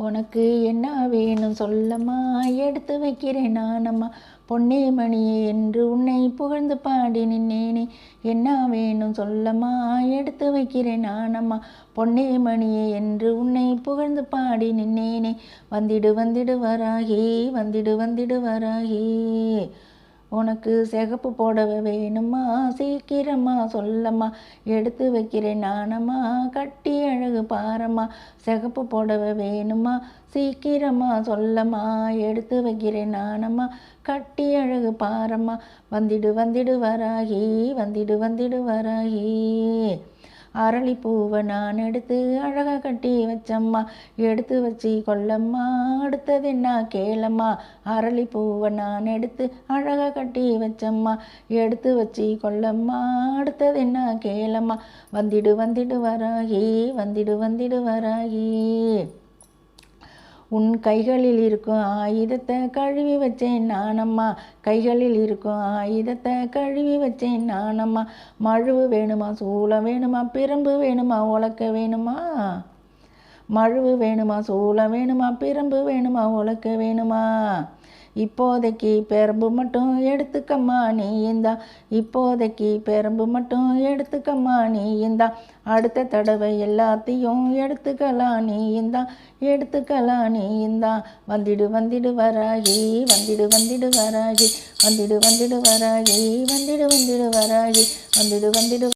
உனக்கு என்ன வேணும் சொல்லம்மா? எடுத்து வைக்கிறேன் நானம்மா. பொன்னே மணியே என்று உன்னை புகழ்ந்து பாடி நின்னேனே. என்ன வேணும் சொல்லம்மா? எடுத்து வைக்கிறேன் நானம்மா. பொன்னே மணியே என்று உன்னை புகழ்ந்து பாடி நின்னேனே. வந்திடு வந்திடு வராகே வந்திடு வந்திடு வராகே. உனக்கு சிகப்பு போடவே வேணுமா? சீக்கிரமா சொல்லம்மா. எடுத்து வைக்கிறேன் நானம்மா கட்டி அழகு பாரம்மா. சிகப்பு போடவே வேணுமா? சீக்கிரமா சொல்லம்மா. எடுத்து வைக்கிறேன் நானம்மா கட்டி அழகு பாரம்மா. வந்திடு வந்திடு வராகி. வந்திடு வந்திடு வராகி. அரளிப்பூவை நான் எடுத்து அழகாக கட்டி வச்சம்மா. எடுத்து வச்சு கொள்ளம்மா அடுத்தது என்ன? கேளம்மா. அரளிப்பூவை நான் எடுத்து அழகாக கட்டி வச்சம்மா. எடுத்து வச்சு கொள்ளம்மா அடுத்தது என்ன? கேளம்மா. வந்திடு வந்திடு வராகி வந்திடு வந்திடு வராகி. உன் கைகளில் இருக்கும் ஆயுதத்தை கழுவி வச்சேன் நானம்மா. கைகளில் இருக்கும் ஆயுதத்தை கழுவி வச்சேன் நானம்மா. மழுவு வேணுமா சூளம் வேணுமா பிரம்பு வேணுமா உலக்க வேணுமா? மழுவு வேணுமா சூளம் வேணுமா பிரம்பு வேணுமா உலக்க வேணுமா? இப்போதைக்கு பெரம்பு மட்டும் எடுத்துக்கம்மா நீ இந்தா. இப்போதைக்கு பெரம்பு மட்டும் எடுத்துக்கம்மா நீ இந்தா. அடுத்த தடவை எல்லாத்தையும் எடுத்துக்கலாம் நீ இந்தா. எடுத்துக்கலாம் நீ இந்தா. வந்திடு வந்திடு வராகி வந்திடு வந்திடு வராகி. வந்திடு வந்திடு வராகி வந்திடு வந்திடு வராகி. வந்திடு வந்திடு